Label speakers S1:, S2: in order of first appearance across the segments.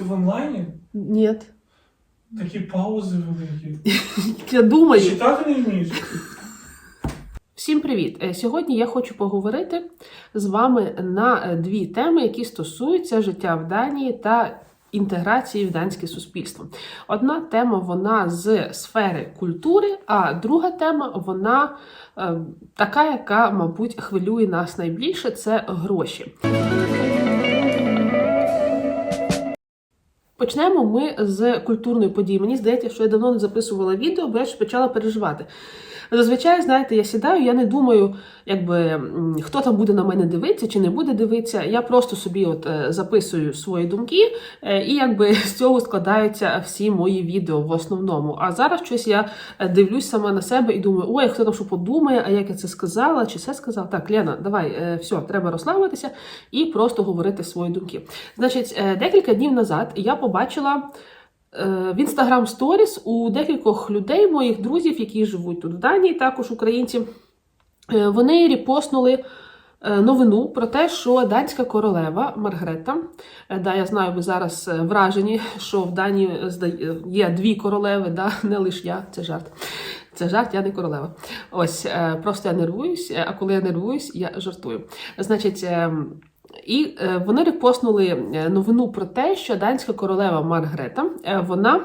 S1: Ти в онлайні?
S2: Ні.
S1: Такі паузи великі.
S2: Я думаю.
S1: Читати не вмієш?
S2: Всім привіт! Е, Сьогодні я хочу поговорити з вами на е, дві теми, які стосуються життя в Данії та інтеграції в данське суспільство. Одна тема вона з сфери культури, а друга тема вона е, така, яка, мабуть, хвилює нас найбільше це гроші. Почнемо ми з культурної події. Мені здається, що я давно не записувала відео, бо я ж почала переживати. Зазвичай, знаєте, я сідаю, я не думаю, якби хто там буде на мене дивитися чи не буде дивитися. Я просто собі от е, записую свої думки, е, і якби з цього складаються всі мої відео в основному. А зараз щось я е, дивлюсь сама на себе і думаю, ой, хто там що подумає, а як я це сказала, чи це сказала. Так, Лена, давай, все, треба розслабитися і просто говорити свої думки. Значить, декілька днів назад я побачила. Е, В інстаграм сторіс у декількох людей, моїх друзів, які живуть тут в Данії, також українці, е, вони репостнули е, новину про те, що данська королева Маргрета. Да, я знаю, ви зараз вражені, що в Данії є дві королеви, да, не лише я, це жарт. Це жарт, я не королева. Ось просто я нервуюсь, а коли я нервуюсь, я жартую. Значить, е, і е, вони репостнули е, новину про те, що данська королева Маргрета е, вона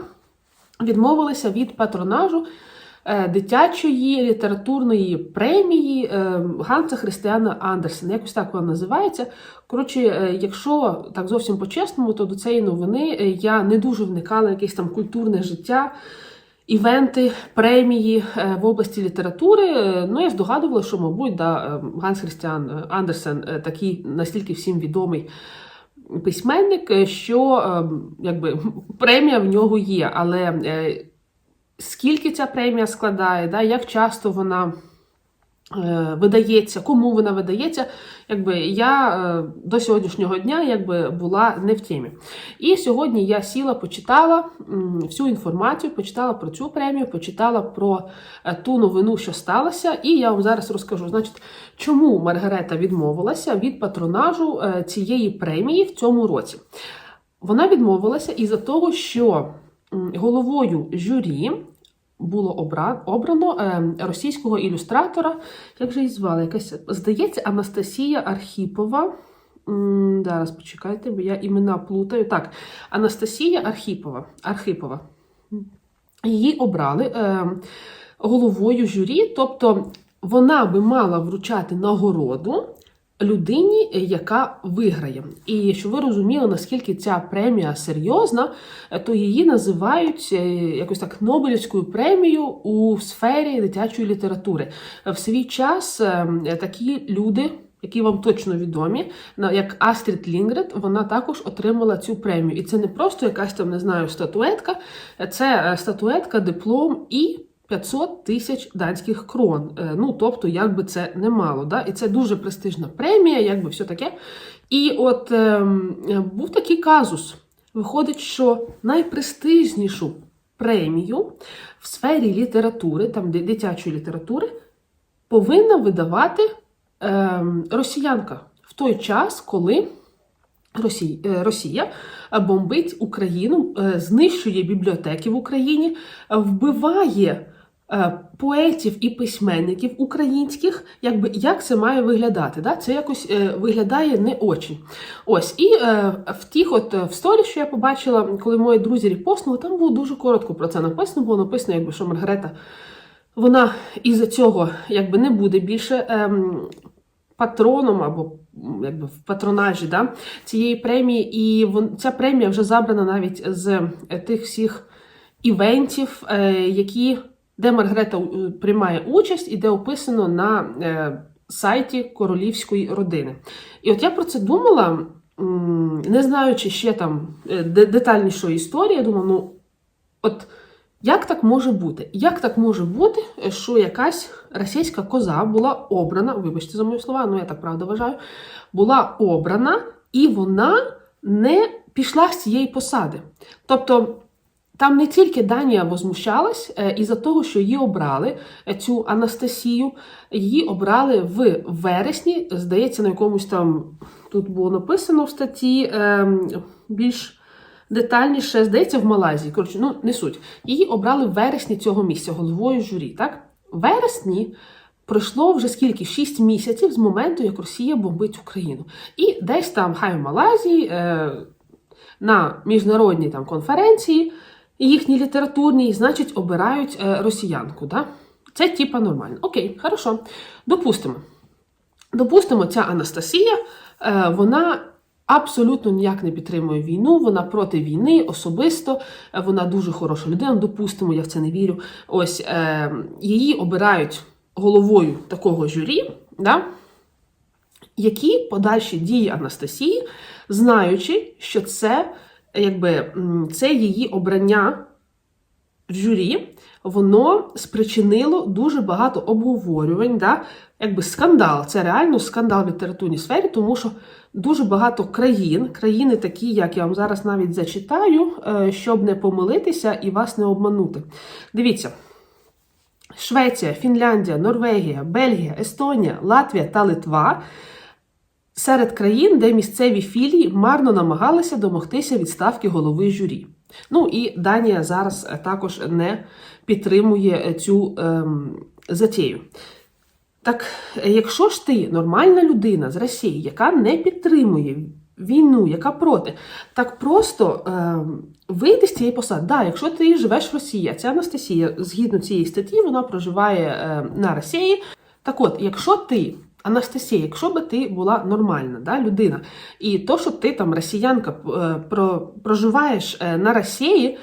S2: відмовилася від патронажу дитячої літературної премії Ганса Христиана Андерсена. Якось так вона називається. Коротше, якщо так зовсім по-чесному, то до цієї новини я не дуже вникала в якесь там культурне життя. Івенти, премії е, в області літератури. Е, Ну, я здогадувала, що, мабуть, да, е, Ганс Христіан Андерсен такий настільки всім відомий письменник, що якби, премія в нього є. Але скільки ця премія складає, да, як часто вона видається, кому вона видається, якби я е, до сьогоднішнього дня якби, була не в темі. І сьогодні я сіла, почитала всю інформацію, почитала про цю премію, почитала про е, ту новину, що сталося, і я вам зараз розкажу, значить, чому Маргарета відмовилася від патронажу е, цієї премії в цьому році. Вона відмовилася із-за того, що головою журі було обра- обрано е, російського ілюстратора, як же її звали? Якась, здається, Анастасія Архіпова. Зараз почекайте, бо я імена плутаю. Так, Анастасія Архіпова. Архипова. Її обрали е, головою журі, тобто вона би мала вручати нагороду людині, е, яка виграє. І щоб ви розуміли, наскільки ця премія серйозна, е, то її називають е, якось так Нобелівською премією у сфері дитячої літератури. В свій час е, такі люди. Які вам точно відомі, як Астрід Лінгрет, вона також отримала цю премію. І це не просто якась там, не знаю, статуетка, це статуетка, диплом і 500 тисяч данських крон. Е, Ну, тобто, якби це немало. Да? І це дуже престижна премія, якби все таке. І от ем, е, був такий казус. Виходить, що найпрестижнішу премію в сфері літератури, там дитячої літератури, повинна видавати ем, росіянка в той час, коли Росія, Росія е, бомбить Україну, е, знищує бібліотеки в Україні, е, вбиває е, поетів і письменників українських. Якби як це має виглядати? Да? Це якось е, виглядає не очень. Ось і е, в тих, от е, в сторі, що я побачила, коли мої друзі репостнули, там було дуже коротко про це написано. Було написано, якби що Маргарета. Вона із-за цього якби не буде більше ем, патроном або якби в патронажі да, цієї премії, і вон, ця премія вже забрана навіть з е, тих всіх івентів, е, які, де Маргарета е, приймає участь і де описано на е, сайті королівської родини. І от я про це думала, не знаючи ще там е, детальнішої історії, я думала, ну от. Як так може бути? Як так може бути, що якась російська коза була обрана, вибачте за мої слова, ну я так правда вважаю, була обрана і вона не пішла з цієї посади. Тобто там не тільки Данія возмущалась е, із-за того, що її обрали, е, цю Анастасію, її обрали в вересні, здається, на якомусь там тут було написано в статті ем, більш детальніше, здається, в Малайзії. Коротше, ну не суть. Її обрали в вересні цього місяця головою журі. Так, в вересні пройшло вже скільки? 6 місяців з моменту, як Росія бомбить Україну. І десь там, хай в Малайзії, е, на міжнародній там конференції, їхній літературній, значить, обирають е, росіянку. Да? Це типа нормально. Окей, хорошо. Допустимо. Допустимо, ця Анастасія, е, вона абсолютно ніяк не підтримує війну, вона проти війни особисто, е, вона дуже хороша людина. Допустимо, я в це не вірю. Ось її обирають головою такого журі, да? які подальші дії Анастасії, знаючи, що це, якби, це її обрання в журі, воно спричинило дуже багато обговорювань, да? якби скандал. Це реально скандал в літературній сфері, тому що дуже багато країн, країни такі, як я вам зараз навіть зачитаю, е, щоб не помилитися і вас не обманути. Дивіться. Швеція, Фінляндія, Норвегія, Бельгія, Естонія, Латвія та Литва серед країн, де місцеві філії марно намагалися домогтися відставки голови журі. Ну і Данія зараз е, також не підтримує е, цю ем, затію. Так, е, якщо ж ти нормальна людина з Росії, яка не підтримує війну, яка проти, так просто ем, вийди з цієї посади. Да, якщо ти живеш в Росії, а ця Анастасія, згідно цієї статті, вона проживає е, на Росії. Так от, якщо ти, Анастасія, якщо би ти була нормальна да, людина, і то, що ти там росіянка е, про, проживаєш е, на Росії,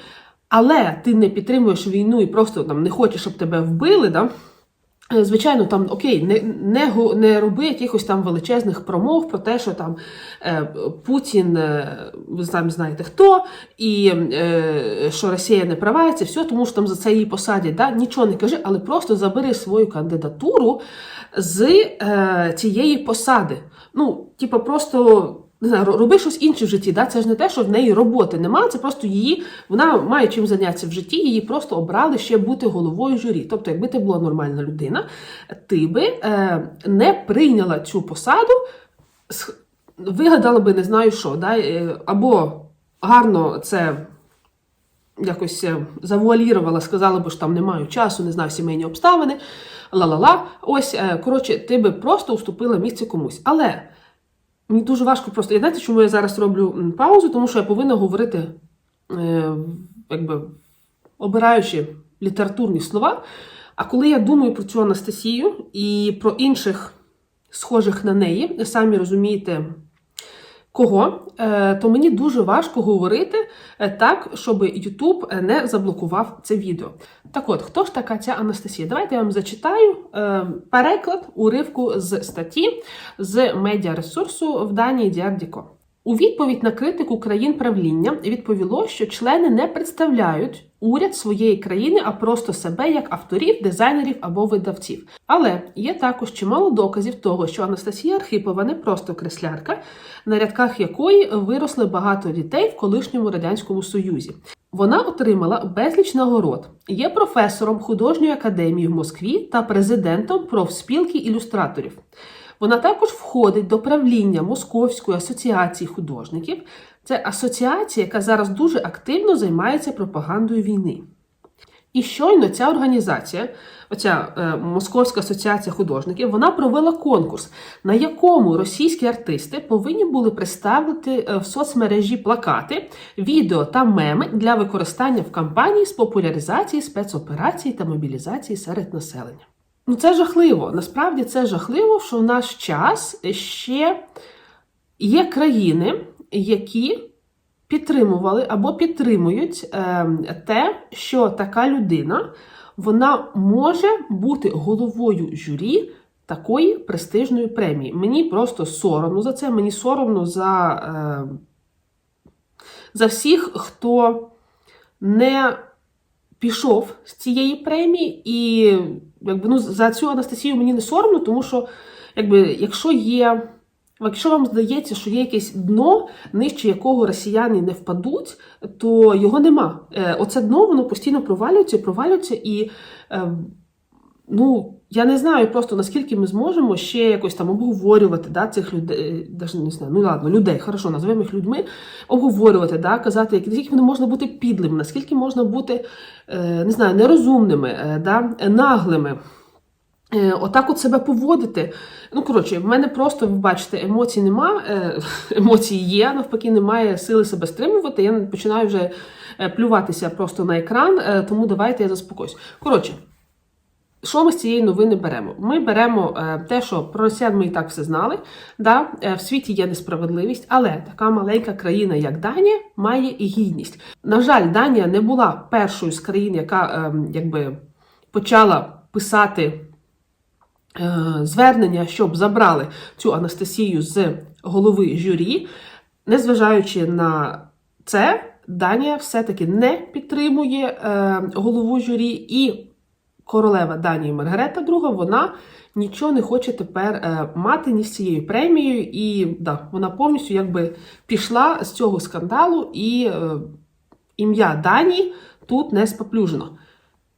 S2: але ти не підтримуєш війну і просто там не хочеш, щоб тебе вбили, да, Звичайно, там окей, не, не, не роби якихось там величезних промов про те, що там е, Путін, е, ви самі знаєте хто, і е, що Росія не права, це все, тому що там за це її посадять. Да? Нічого не кажи, але просто забери свою кандидатуру з е, цієї посади. Ну, типу, просто. Не знаю, роби щось інше в житті. Да? Це ж не те, що в неї роботи немає, це просто її, вона має чим зайнятися в житті, її просто обрали ще бути головою журі. Тобто, якби ти була нормальна людина, ти би е, не прийняла цю посаду, вигадала би не знаю що, да? е, або гарно це якось е, завуалірувала, сказала б, що там не маю часу, не знаю сімейні обставини, ла-ла-ла. Ось, е, коротше, ти би просто уступила місце комусь. Але мені дуже важко просто. Я знаєте, чому я зараз роблю паузу? Тому що я повинна говорити, е, якби обираючи літературні слова. А коли я думаю про цю Анастасію і про інших схожих на неї, самі розумієте, кого, е, то мені дуже важко говорити е, так, щоб YouTube не заблокував це відео. Так от, хто ж така ця Анастасія? Давайте я вам зачитаю е, переклад уривку з статті з медіаресурсу в Данії Діардіко. У відповідь на критику країн правління відповіло, що члени не представляють уряд своєї країни, а просто себе як авторів, дизайнерів або видавців. Але є також чимало доказів того, що Анастасія Архипова не просто креслярка, на рядках якої виросли багато дітей в колишньому радянському союзі. Вона отримала безліч нагород, є професором художньої академії в Москві та президентом профспілки ілюстраторів. Вона також входить до правління Московської асоціації художників. Це асоціація, яка зараз дуже активно займається пропагандою війни. І щойно ця організація, оця е, Московська асоціація художників, вона провела конкурс, на якому російські артисти повинні були представити е, в соцмережі плакати, відео та меми для використання в кампанії з популяризації спецоперацій та мобілізації серед населення. Ну це жахливо. Насправді це жахливо, що в наш час ще є країни, які підтримували або підтримують е, те, що така людина вона може бути головою журі такої престижної премії. Мені просто соромно за це. Мені соромно за, е, за всіх, хто не пішов з цієї премії, і якби ну за цю Анастасію мені не соромно, тому що якби якщо є. Якщо вам здається, що є якесь дно, нижче якого росіяни не впадуть, то його нема. Е, Оце дно воно постійно провалюється, провалюється, і е, ну, Я не знаю просто наскільки ми зможемо ще якось там обговорювати да, цих людей, даже не знаю, ну ладно, людей, хорошо, називаємо їх людьми, обговорювати, да, казати, наскільки вони можна бути підлими, наскільки можна бути е, не знаю, нерозумними, е, да, наглими. Е, Отак от себе поводити. Ну, коротше, в мене просто, ви бачите, емоцій нема, е, емоції є, навпаки, немає сили себе стримувати. Я починаю вже е, плюватися просто на екран, е, тому давайте я заспокоюсь. Коротше, що ми з цієї новини беремо? Ми беремо е, те, що про росіян ми і так все знали. Да? е, В світі є несправедливість, але така маленька країна, як Данія, має і гідність. На жаль, Данія не була першою з країн, яка е, якби почала писати звернення, щоб забрали цю Анастасію з голови журі. Незважаючи на це, Данія все-таки не підтримує голову журі, і королева Данії Маргарета II, вона нічого не хоче тепер е, мати ні з цією премією, і да, вона повністю якби пішла з цього скандалу, і е, ім'я Данії тут не споплюжено.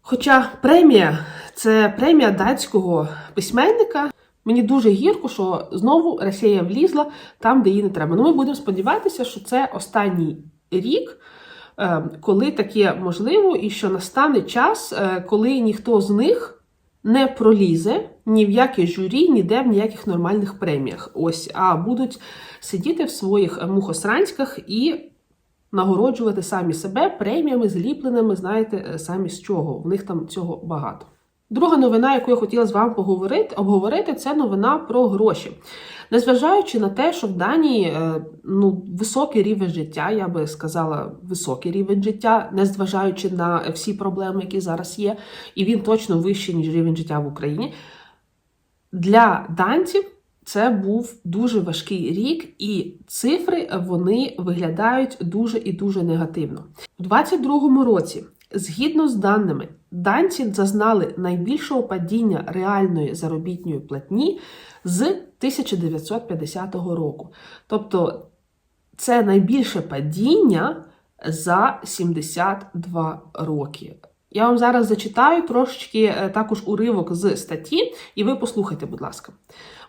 S2: Хоча премія це премія датського письменника. Мені дуже гірко, що знову Росія влізла там, де їй не треба. Ну, ми будемо сподіватися, що це останній рік, коли таке можливо, і що настане час, е, коли ніхто з них не пролізе ні в яке журі, ніде в ніяких нормальних преміях. Ось, а будуть сидіти в своїх мухосранськах і нагороджувати самі себе преміями, зліпленими, знаєте, е, самі з чого. В них там цього багато. Друга новина, яку я хотіла з вами поговорити, обговорити, це новина про гроші. Незважаючи на те, що в Данії е, ну, високий рівень життя, я би сказала, високий рівень життя, незважаючи на всі проблеми, які зараз є, і він точно вищий, ніж рівень життя в Україні. Для данців це був дуже важкий рік, і цифри вони виглядають дуже і дуже негативно. У 2022 році, згідно з даними, данці зазнали найбільшого падіння реальної заробітної платні з 1950 року. Тобто це найбільше падіння за 72 роки. Я вам зараз зачитаю трошечки е, також уривок з статті, і ви послухайте, будь ласка.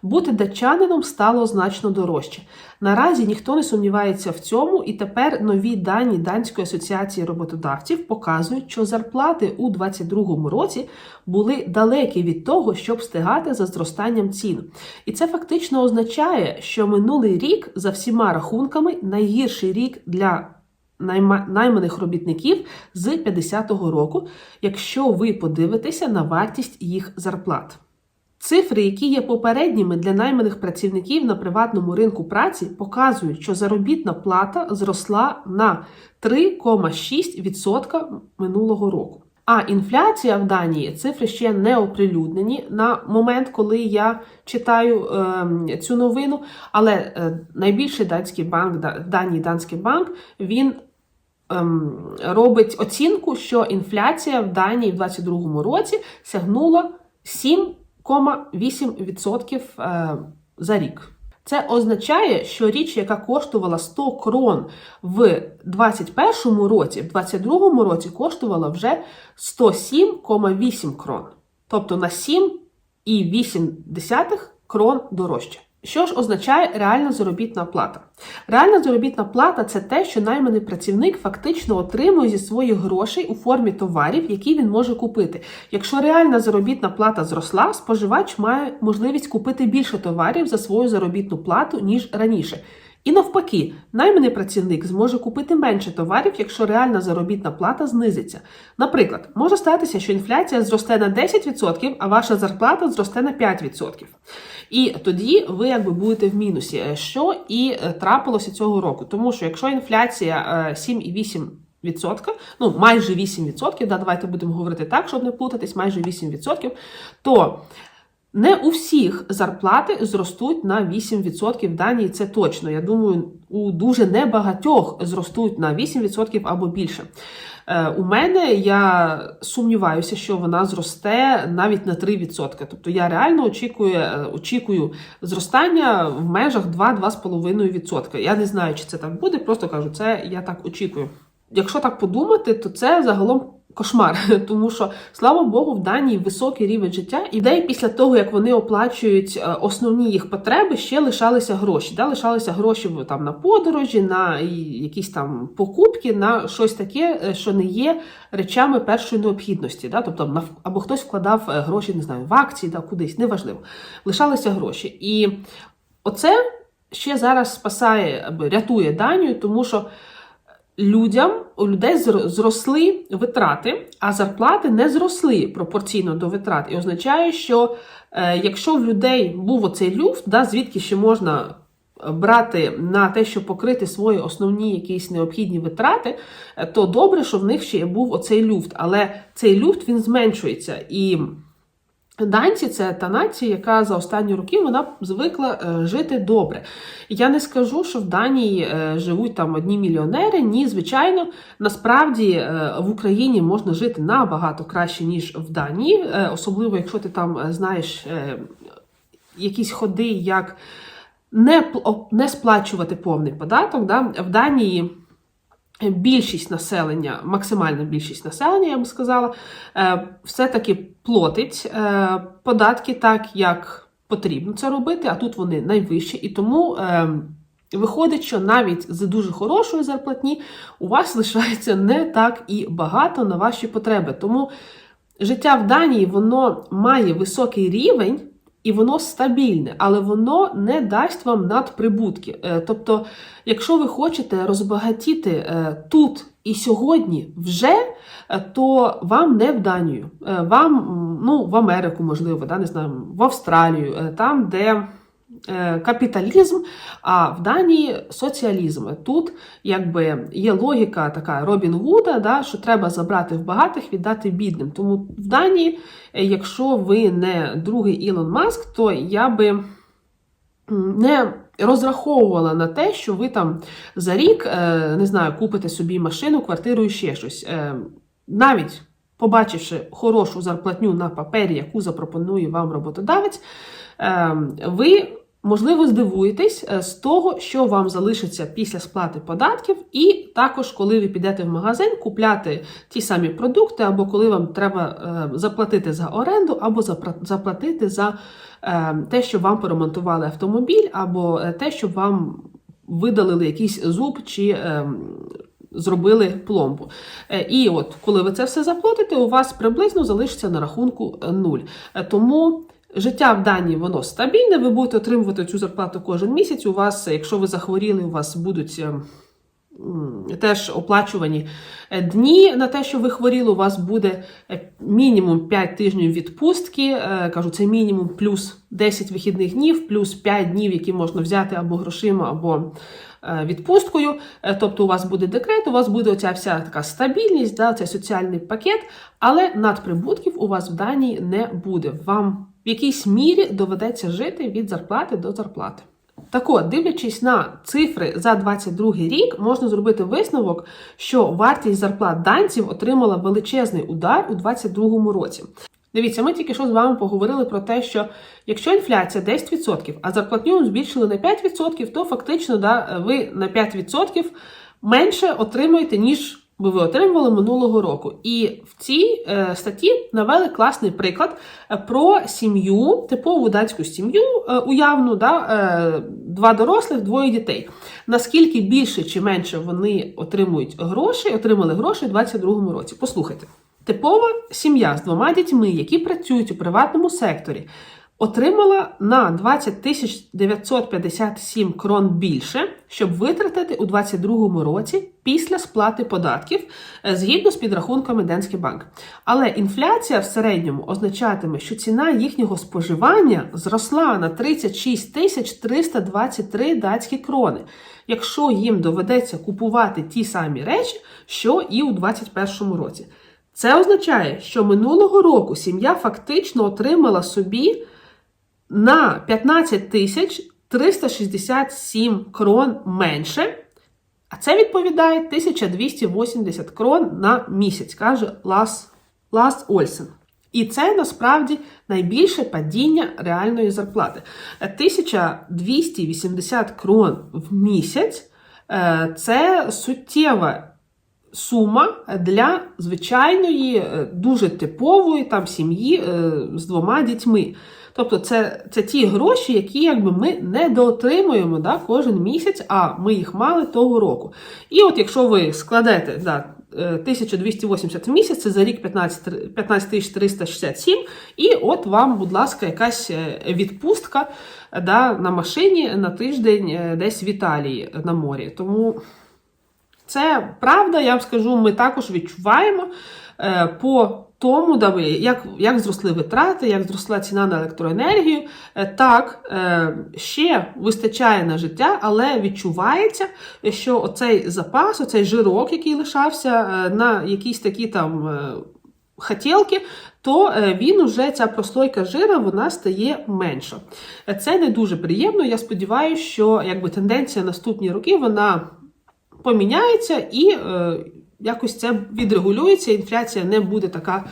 S2: Бути датчанином стало значно дорожче. Наразі ніхто не сумнівається в цьому, і тепер нові дані Данської асоціації роботодавців показують, що зарплати у 2022 році були далекі від того, щоб встигати за зростанням цін. І це фактично означає, що минулий рік за всіма рахунками найгірший рік для найманих робітників з 50-го року, якщо ви подивитеся на вартість їх зарплат. Цифри, які є попередніми для найманих працівників на приватному ринку праці, показують, що заробітна плата зросла на 3,6% минулого року. А інфляція в Данії цифри ще не оприлюднені на момент, коли я читаю е, цю новину. Але е, найбільший датський банк, Данії Данський банк, він робить оцінку, що інфляція в Данії в 2022 році сягнула 7,8% е, за рік. Це означає, що річ, яка коштувала 100 крон в 2021 році, в 2022 році коштувала вже 107,8 крон. Тобто на 7,8 крон дорожче. Що ж означає реальна заробітна плата? Реальна заробітна плата це те, що найманий працівник фактично отримує зі своїх грошей у формі товарів, які він може купити. Якщо реальна заробітна плата зросла, споживач має можливість купити більше товарів за свою заробітну плату, ніж раніше. І навпаки, найманий працівник зможе купити менше товарів, якщо реальна заробітна плата знизиться. Наприклад, може статися, що інфляція зросте на 10%, а ваша зарплата зросте на 5%. І тоді ви якби будете в мінусі, е, що і е, трапилося цього року. Тому що якщо інфляція е, 7,8%, ну майже 8%, да, давайте будемо говорити так, щоб не плутатись, майже 8%, то не у всіх зарплати зростуть на 8% в Данії, це точно. Я думаю, у дуже небагатьох зростуть на 8% або більше. Е, У мене я сумніваюся, що вона зросте навіть на 3%. Тобто я реально очікую, е, очікую зростання в межах 2-2,5%. Я не знаю, чи це так буде, просто кажу, це я так очікую. Якщо так подумати, то це загалом кошмар, тому що слава Богу, в Данії високий рівень життя, і людей після того, як вони оплачують е, основні їх потреби, ще лишалися гроші. Да? Лишалися гроші там на подорожі, на якісь там покупки, на щось таке, е, що не є речами першої необхідності. Да? Тобто або хтось вкладав е, гроші, не знаю, в акції, да, кудись, неважливо. Лишалися гроші. І оце ще зараз спасає, аби рятує Данію, тому що людям у людей зро- зросли витрати, а зарплати не зросли пропорційно до витрат. І означає, що е, якщо в людей був оцей люфт, да, звідки ще можна е, брати на те, щоб покрити свої основні якісь необхідні витрати, е, то добре, що в них ще був оцей люфт. Але цей люфт він зменшується. І Данці це та нація, яка за останні роки вона звикла е, жити добре. Я не скажу, що в Данії е, живуть там одні мільйонери. Ні, звичайно, насправді е, в Україні можна жити набагато краще, ніж в Данії, особливо якщо ти там знаєш якісь ходи, як не, не сплачувати повний податок. Да? В Данії. Більшість населення, максимальна більшість населення, я б сказала, е, все-таки платить е, податки так, як потрібно це робити, а тут вони найвищі. І тому е, виходить, що навіть з дуже хорошої зарплатні у вас лишається не так і багато на ваші потреби. Тому життя в Данії воно має високий рівень. І воно стабільне, але воно не дасть вам надприбутки. Е, Тобто, якщо ви хочете розбагатіти е, тут і сьогодні вже, е, то вам не в Данію, вам ну, в Америку, можливо, да, не знаю, в Австралію, там, де капіталізм, а в Данії соціалізм. Тут якби є логіка така Робін Гуда, да, що треба забрати в багатих, віддати бідним. Тому в Данії, е, якщо ви не другий Ілон Маск, то я би не розраховувала на те, що ви там за рік, е, не знаю, купите собі машину, квартиру і ще щось. Е, Навіть побачивши хорошу зарплатню на папері, яку запропонує вам роботодавець, е, ви. Можливо, здивуєтесь е, з того, що вам залишиться після сплати податків, і також, коли ви підете в магазин купляти ті самі продукти, або коли вам треба е, заплатити за оренду, або заплатити за е, те, що вам поремонтували автомобіль, або те, щоб вам видалили якийсь зуб чи зробили пломбу. І от, коли ви це все заплатите, у вас приблизно залишиться на рахунку нуль. Тому життя в Данії воно стабільне, ви будете отримувати цю зарплату кожен місяць. У вас, якщо ви захворіли, у вас будуть. е, Теж оплачувані е, дні на те, що ви хворіли, у вас буде е, мінімум 5 тижнів відпустки. Кажу, це мінімум плюс 10 вихідних днів, плюс 5 днів, які можна взяти або грошима, або відпусткою. Тобто у вас буде декрет, у вас буде оця вся така стабільність, да, цей соціальний пакет, але надприбутків у вас в Данії не буде. Вам в якійсь мірі доведеться жити від зарплати до зарплати. Так от, дивлячись на цифри за 22 рік, можна зробити висновок, що вартість зарплат данців отримала величезний удар у 22 році. Дивіться, ми тільки що з вами поговорили про те, що якщо інфляція 10%, а зарплатню збільшили на 5%, то фактично да, ви на 5% менше отримуєте, ніж би ви отримували минулого року. І в цій е, статті навели класний приклад е, про сім'ю, типову датську сім'ю, е, уявну, да, е, два дорослих, двоє дітей. Наскільки більше чи менше вони отримують грошей, отримали гроші у 2022 році. Послухайте. Типова сім'я з двома дітьми, які працюють у приватному секторі, отримала на 20 тисяч 957 крон більше, щоб витратити у 2022 році після сплати податків е, згідно з підрахунками Денський банк. Але інфляція в середньому означатиме, що ціна їхнього споживання зросла на 36 тисяч 323 датські крони, якщо їм доведеться купувати ті самі речі, що і у 2021 році. Це означає, що минулого року сім'я фактично отримала собі на 15 тисяч 367 крон менше, а це відповідає 1280 крон на місяць, каже Лас, Лас Ольсен. І це насправді найбільше падіння реальної зарплати. 1280 крон в місяць е, це суттєва сума для звичайної, е, дуже типової там сім'ї е, з двома дітьми. Тобто це, це ті гроші, які якби ми не доотримуємо да, кожен місяць, а ми їх мали того року. І от якщо ви складете да, е, 1280 в місяць, це за рік 15 15 367, і от вам, будь ласка, якась е, відпустка е, да, на машині на тиждень е, десь в Італії на морі. Тому це правда, я вам скажу, ми також відчуваємо е, по тому, як, як зросли витрати, як зросла ціна на електроенергію. Е, так, е, ще вистачає на життя, але відчувається, що оцей запас, оцей жирок, який лишався на якісь такі там. Хотілки, то він уже ця прослойка жира вона стає менша. Це не дуже приємно. Я сподіваюся, що якби тенденція наступні роки вона поміняється і е, якось це відрегулюється. Інфляція не буде така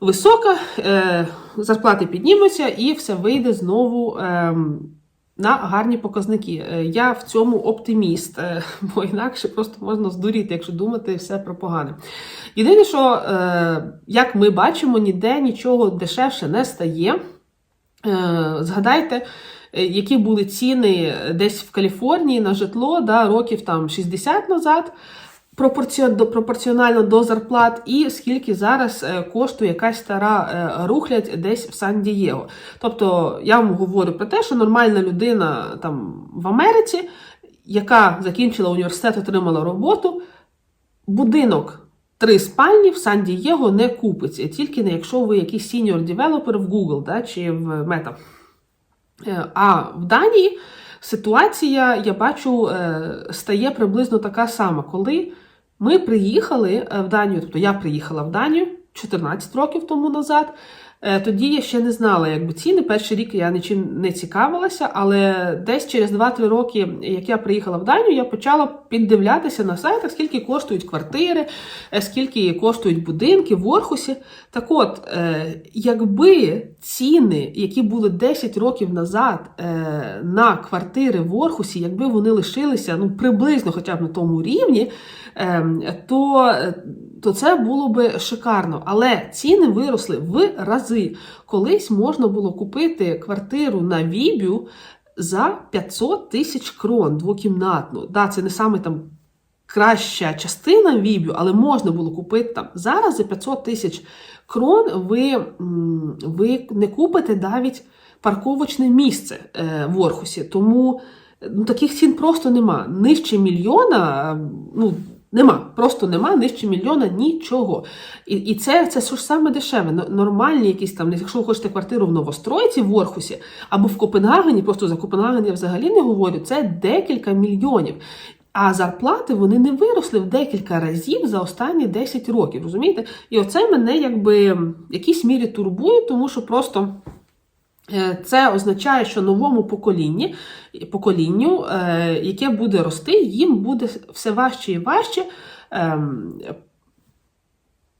S2: висока, е, зарплати піднімуться і все вийде знову. Е, на гарні показники. Е, Я в цьому оптиміст, е, бо інакше просто можна здуріти, якщо думати все про погане. Єдине, що, е, як ми бачимо, ніде нічого дешевше не стає. Згадайте, які були ціни десь в Каліфорнії на житло да, років там 60 назад. Пропорціонально до зарплат, і скільки зараз е, коштує якась стара е, рухлядь десь в Сан-Дієго. Тобто я вам говорю про те, що нормальна людина там в Америці, яка закінчила університет, отримала роботу, будинок три спальні в Сан-Дієго не купиться, тільки не якщо ви якийсь сіньор девелопер в Google да, чи в Meta. Е, А в Данії ситуація, я бачу, е, стає приблизно така сама, коли ми приїхали е, в Данію, тобто я приїхала в Данію 14 років тому назад. Е, Тоді я ще не знала, якби ціни. Перший рік я нічим не цікавилася, але десь через 2-3 роки, як я приїхала в Данію, я почала піддивлятися на сайтах, скільки коштують квартири, е, скільки коштують будинки в Орхусі. Так от, е, якби ціни, які були 10 років назад на квартири в Орхусі, якби вони лишилися ну, приблизно хоча б на тому рівні, ем, то, то це було би шикарно. Але ціни виросли в рази. Колись можна було купити квартиру на Вібю за 500 тисяч крон двокімнатну. Да, це не саме там краща частина Вібю, але можна було купити там. Зараз за 500 тисяч крон ви, ви не купите навіть парковочне місце е, в Орхусі. Тому ну, таких цін просто нема. Нижче мільйона, ну. Нема, просто нема нижче мільйона нічого. І, і це, це ж саме дешеве. Нормальні якісь там, якщо ви хочете квартиру в Новостройці в Орхусі або в Копенгагені, просто за Копенгаген я взагалі не говорю, це декілька мільйонів. А зарплати вони не виросли в декілька разів за останні 10 років. Розумієте? І оце мене якби в якійсь мірі турбує, тому що просто. Е, Це означає, що новому поколінні, поколінню, е, яке буде рости, їм буде все важче і важче, ем,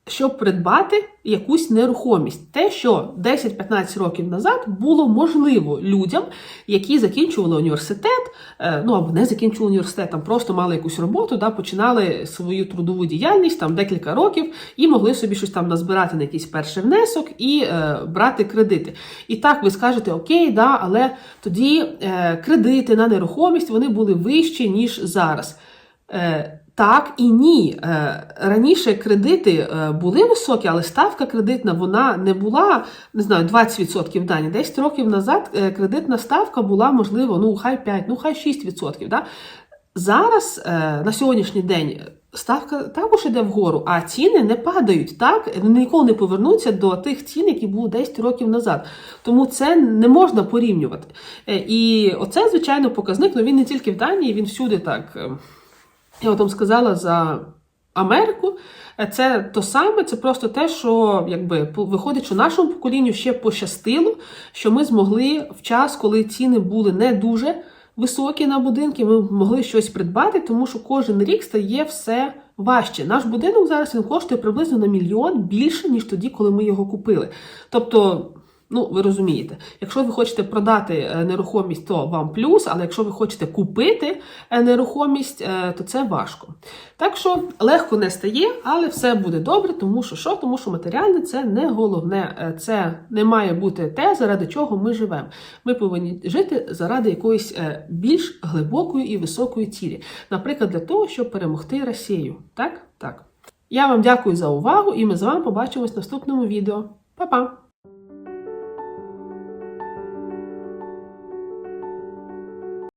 S2: щоб придбати якусь нерухомість. Те, що 10-15 років назад було можливо людям, які закінчували університет, е, ну або не закінчували університет, там просто мали якусь роботу, да, починали свою трудову діяльність там декілька років і могли собі щось там назбирати на якийсь перший внесок і е, брати кредити. І так ви скажете, окей, да, але тоді е, кредити на нерухомість вони були вищі, ніж зараз. Е, так і ні. Е, Раніше кредити е, були високі, але ставка кредитна вона не була не знаю, 20% в Данії. 10 років назад е, кредитна ставка була, можливо, ну хай 5, ну хай 6%. Да? Зараз на сьогоднішній день ставка також іде вгору, а ціни не падають так, ніколи не повернуться до тих цін, які були 10 років назад. Тому це не можна порівнювати. І оце, звичайно, показник. Ну він не тільки в Данії, він всюди так. Я от вам сказала за Америку. Це то саме, це просто те, що якби виходить, що нашому поколінню ще пощастило, що ми змогли в час, коли ціни були не дуже високі на будинки, ми могли щось придбати, тому що кожен рік стає все важче. Наш будинок зараз він коштує приблизно на мільйон більше, ніж тоді, коли ми його купили. Тобто. Ну, ви розумієте, якщо ви хочете продати е, нерухомість, то вам плюс, але якщо ви хочете купити е, нерухомість, е, то це важко. Так що легко не стає, але все буде добре, тому що що? Тому що матеріальне це не головне, це не має бути те, заради чого ми живемо. Ми повинні жити заради якоїсь більш глибокої і високої цілі. Наприклад, для того, щоб перемогти Росію. Так? Так. Я вам дякую за увагу, і ми з вами побачимось в наступному відео. Па-па!